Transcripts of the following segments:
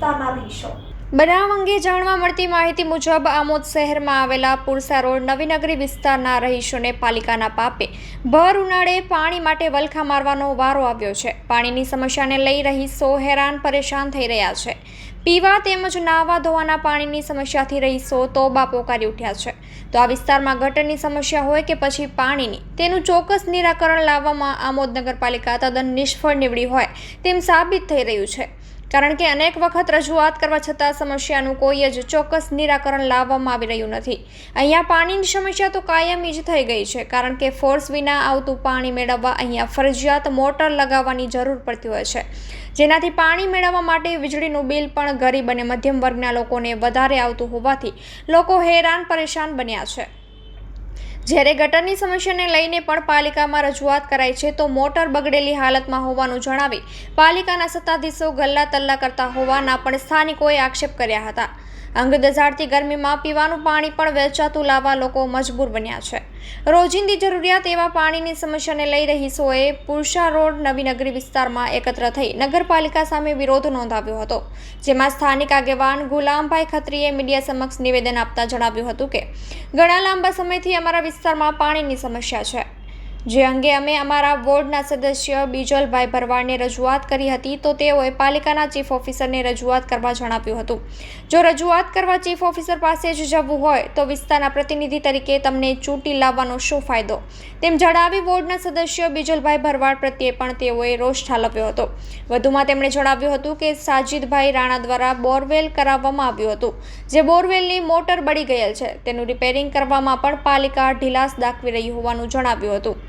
વિસ્તારના રહીશો. બનાવ અંગે જાણવા મળતી માહિતી મુજબ આમોદ શહેરમાં આવેલા પુરસા રોડ નવીનગરી વિસ્તારના રહીશોને પાલિકાના પાપે ભર ઉનાળે પાણી માટે વલખા મારવાનો વારો આવ્યો છે. પાણીની સમસ્યાને લઈ રહીશો હેરાન પરેશાન થઈ રહ્યા છે. પીવા તેમજ નાહવા ધોવાના પાણીની સમસ્યાથી રહીશો તોબા પોકારી ઉઠ્યા છે. તો આ વિસ્તારમાં ગટરની સમસ્યા હોય કે પછી પાણીની, તેનું ચોક્કસ નિરાકરણ લાવવામાં આમોદ નગરપાલિકા તદ્દન નિષ્ફળ નીવડી હોય તેમ સાબિત થઈ રહ્યું છે. કારણ કે અનેક વખત રજૂઆત કરવા છતાં સમસ્યાનું કોઈ જ ચોક્કસ નિરાકરણ લાવવામાં આવી રહ્યું નથી. અહીંયા પાણીની સમસ્યા તો કાયમી જ થઈ ગઈ છે, કારણ કે ફોર્સ વિના આવતું પાણી મેળવવા અહીંયા ફરજિયાત મોટર લગાવવાની જરૂર પડતી હોય છે. જેનાથી પાણી મેળવવા માટે વીજળીનું બિલ પણ ગરીબ અને મધ્યમ વર્ગના લોકોને વધારે આવતું હોવાથી લોકો હેરાન પરેશાન બન્યા છે. જ્યારે ગટરની સમસ્યાને લઈને પણ પાલિકામાં રજૂઆત કરાઈ છે, તો મોટર બગડેલી હાલતમાં હોવાનું જણાવી પાલિકાના સત્તાધીશો ગલ્લા તલ્લા કરતા હોવાના પણ સ્થાનિકોએ આક્ષેપ કર્યા હતા. અંગ દઝાડતી ગરમીમાં પીવાનું પાણી પણ વેચાતું લાવવા લોકો મજબૂર બન્યા છે. રોજિંદી જરૂરિયાત એવા પાણીની સમસ્યાને લઈ રહીશોએ પુરુષા રોડ નવીનગરી વિસ્તારમાં એકત્ર થઈ નગરપાલિકા સામે વિરોધ નોંધાવ્યો હતો, જેમાં સ્થાનિક આગેવાન ગુલામભાઈ ખત્રીએ મીડિયા સમક્ષ નિવેદન આપતા જણાવ્યું હતું કે, ઘણા લાંબા સમયથી અમારા વિસ્તારમાં પાણીની સમસ્યા છે. જે અંગે અમે અમારા વોર્ડના સદસ્ય બીજલભાઈ ભરવાડને રજૂઆત કરી હતી, તો તેઓએ પાલિકાના ચીફ ઓફિસરને રજૂઆત કરવા જણાવ્યું હતું. જો રજૂઆત કરવા ચીફ ઓફિસર પાસે જ જવું હોય, તો વિસ્તારના પ્રતિનિધિ તરીકે તમને ચૂંટી લાવવાનો શું ફાયદો? તેમ જણાવી વોર્ડના સદસ્ય બીજલભાઈ ભરવાડ પ્રત્યે પણ તેઓએ રોષ ઠાલવ્યો હતો. વધુમાં તેમણે જણાવ્યું હતું કે સાજિદભાઈ રાણા દ્વારા બોરવેલ કરાવવામાં આવ્યું હતું, જે બોરવેલની મોટર બળી ગયેલ છે. તેનું રિપેરિંગ કરવામાં પણ પાલિકા ઢીલાસ દાખવી રહી હોવાનું જણાવ્યું હતું.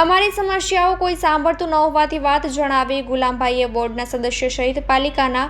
અમારી સમસ્યાઓ કોઈ સાંભળતું ન હોવાથી વાત જણાવી ગુલામભાઈએ બોર્ડના સદસ્યો સહિત પાલિકાના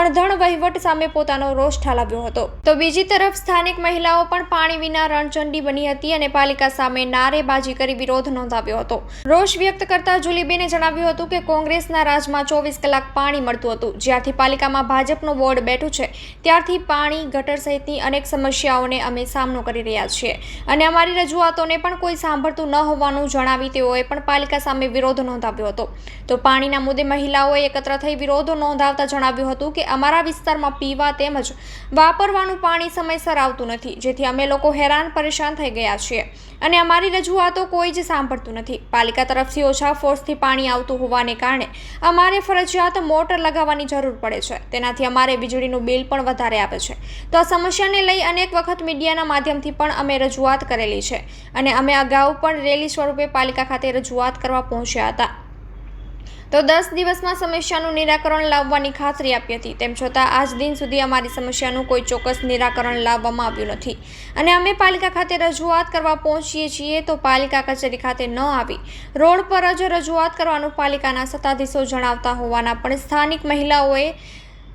અણધણ વહીવટ સામે પોતાનો રોષ ઠાલવ્યો હતો. તો બીજી તરફ સ્થાનિક મહિલાઓ પણ પાણી વિના રણચંડી બની હતી અને પાલિકા સામે નારેબાજી કરી વિરોધ નોંધાવ્યો હતો. રોષ વ્યક્ત કરતા જુલીબેને જણાવ્યું હતું કે કોંગ્રેસના રાજમાં ચોવીસ કલાક પાણી મળતું હતું. જ્યાંથી પાલિકામાં ભાજપનું બોર્ડ બેઠું છે, ત્યારથી પાણી, ગટર સહિતની અનેક સમસ્યાઓને અમે સામનો કરી રહ્યા છીએ. અને અમારી રજૂઆતોને પણ કોઈ સાંભળતું ન હોવાનું જણાવી તેઓએ પણ પાલિકા સામે વિરોધ નોંધાવ્યો હતો. તો પાણીના મુદ્દે મહિલાઓએ એકત્ર થઈ વિરોધ નોંધાવતા જણાવ્યું હતું કે અમારા વિસ્તારમાં પીવા તેમજ વાપરવાનું પાણી સમયસર આવતું નથી, જેથી અમે લોકો હેરાન પરેશાન થઈ ગયા છીએ. અને અમારી રજૂઆતો કોઈ જ સાંભળતું નથી. પાલિકા તરફથી ઓછા ફોર્સથી પાણી આવતું હોવાને કારણે અમારે ફરજિયાત મોટર લગાવવાની જરૂર પડે છે. તેનાથી અમારે વીજળીનું બિલ પણ વધારે આવે છે. તો આ સમસ્યાને લઈ અનેક વખત મીડિયાના માધ્યમથી પણ અમે રજૂઆત કરેલી છે. અને અમે અગાઉ પણ રેલી સ્વરૂપે પાલિકા ખાતે રજૂઆત કરવા પહોંચ્યા હતા. તો દસ દિવસમાં સમસ્યાનું નિરાકરણ લાવવાની ખાતરી આપી હતી. તેમ છતાં આજ દિન સુધી અમારી સમસ્યાનું કોઈ ચોક્કસ નિરાકરણ લાવવામાં આવ્યું નથી. અને અમે પાલિકા ખાતે રજૂઆત કરવા પહોંચીએ છીએ તો પાલિકા કચેરી ખાતે ન આવી. રોડ પર જ રજૂઆત કરવાનું પાલિકાના સત્તાધીશો જણાવતા હોવાના પણ સ્થાનિક મહિલાઓએ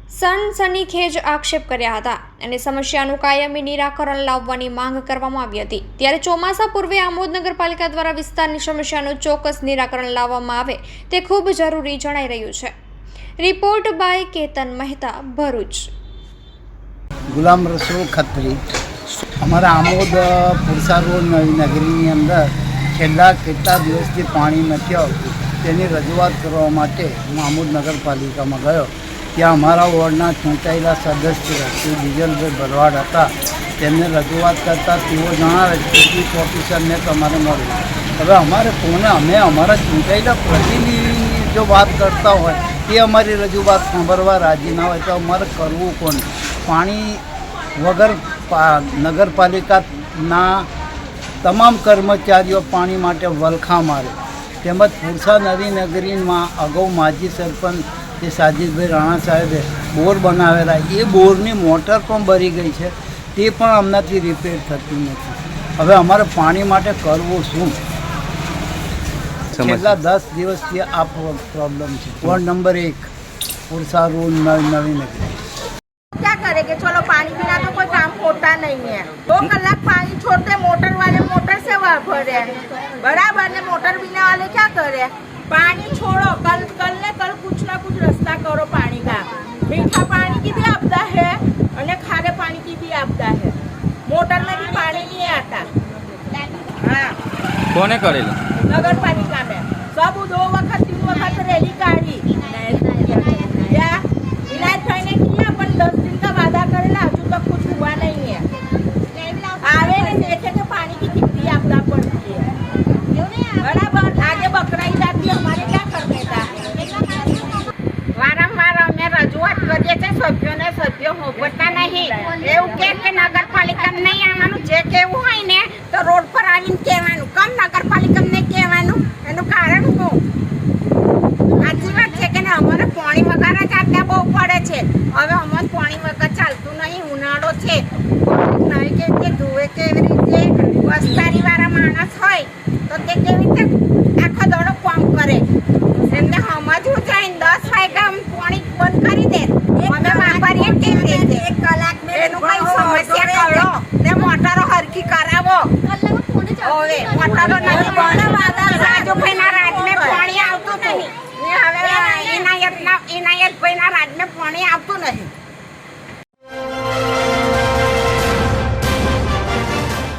સનસનીખેજ આક્ષેપ કર્યા હતા. અને સમસ્યાનું કાયમી નિરાકરણ લાવવાની માંગ કરવામાં આવી હતી. ત્યારે ચોમાસા પૂર્વે આમોદ નગરપાલિકા દ્વારા વિસ્તારની સમસ્યાનું ચોક્કસ નિરાકરણ લાવવામાં આવે તે ખૂબ જરૂરી જણાઈ રહ્યું છે. Report by Ketan Mehta, Bharuch. ગુલામ રસૂલ ખત્રી. અમારા આમોદ પુરસા રોડ નગરીની અંદર છેલ્લા કેટલા દિવસથી પાણી નથી આવતું તેની રજૂઆત કરવા માટે હું આમોદ નગરપાલિકામાં ગયો. ત્યાં અમારા વોર્ડના ચૂંટાયેલા સદસ્ય શ્રી બીજલભાઈ ભરવાડ હતા. તેમને રજૂઆત કરતાં તેઓ જણાવે કે ચીફ ઓફિસરને તમારે મળ્યું હવે અમારે કોને, અમે અમારા ચૂંટાયેલા પ્રતિનિધિની જો વાત કરતા હોય તે અમારી રજૂઆત સાંભળવા રાજી ના હોય તો અમારે કરવું કોને પાણી વગર નગરપાલિકાના તમામ કર્મચારીઓ પાણી માટે વલખા મારે. તેમજ પુરસા નવી નગરીમાં અગાઉ માજી સરપંચ જે સાજીદભાઈ રાણા સાહેબે બોર બનાવેલા એ બોરની મોટર પણ બળી ગઈ છે તે પણ હમણાંથી રિપેર થતી નથી હવે અમારે પાણી માટે કરવું શું છેલ્લા દસ દિવસથી આ પ્રોબ્લેમ છે વોર્ડ નંબર એક પુરસા રોડ નવી નવી નગરી क्या करेंगे चलो पानी बिना तो कोई काम होता नहीं है दो कलाक पानी छोड़ते मोटर वाले मोटर से वह भरे बराबर ने मोटर बिना वाले क्या करे पानी छोड़ो कल कल ने कल कुछ ना कुछ रास्ता करो पानी का मीठा पानी की भी आपदा है और खारे पानी की भी आपदा है मोटर में भी पानी नहीं आता हाँ कौने करेला नगर पालिका में નગરપાલિકા નહીં આવવાનું, જે કેવું હોય ને, તો રોડ પર આવીને કહેવાનું, કમ નગરપાલિકા નહીં કહેવાનું. એનું કારણ કહું સાચી વાત છે કે અમારે પાણી વગર જ આટલા બહુ પડે છે. હવે અમારે પાણી વગર ચાલતું નહીં, ઉનાળો છે. નહીં કે ધોવે કેવી રીતે વસ્તારી વાળા માણસ હોય, તો તે કેવી રીતે